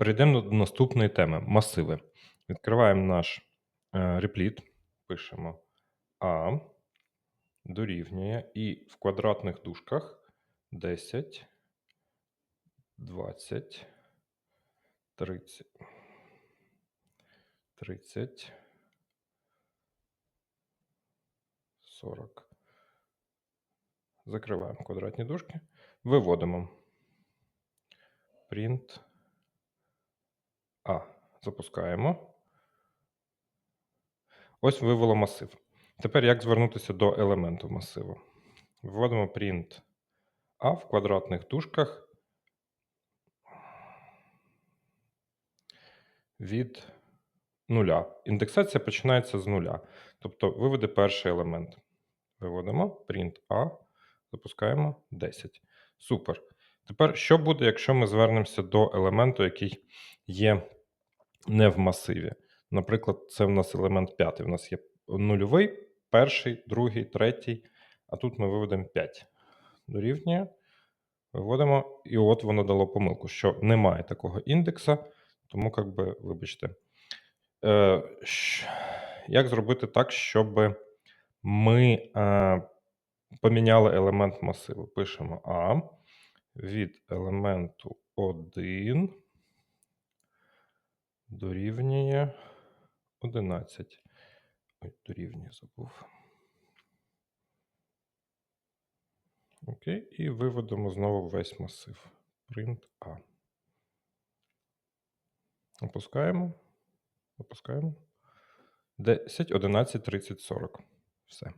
Перейдемо до наступної теми масиви. Відкриваємо наш е, репліт, пишемо А дорівнює і в квадратних дужках 10, 20, 30, 30, 40. Закриваємо квадратні дужки, виводимо. Print А. Запускаємо. Ось вивело масив. Тепер як звернутися до елементу масиву? Вводимо print А в квадратних дужках від нуля. Індексація починається з нуля. Тобто виведе перший елемент. Виводимо print A, запускаємо 10. Супер. Тепер, що буде, якщо ми звернемося до елементу, який є не в масиві? Наприклад, це в нас елемент п'ятий. У нас є нульовий, перший, другий, третій, а тут ми виведемо 5. Дорівнює. Виводимо, і от воно дало помилку, що немає такого індекса, тому, як би, вибачте. Е, як зробити так, щоб ми е, поміняли елемент масиву? Пишемо А від елементу 1 дорівнює 11. Ой, дорівнює забув. Окей, і виведемо знову весь масив. Print A. Опускаємо. Опускаємо. 10, 11, 30, 40. Все.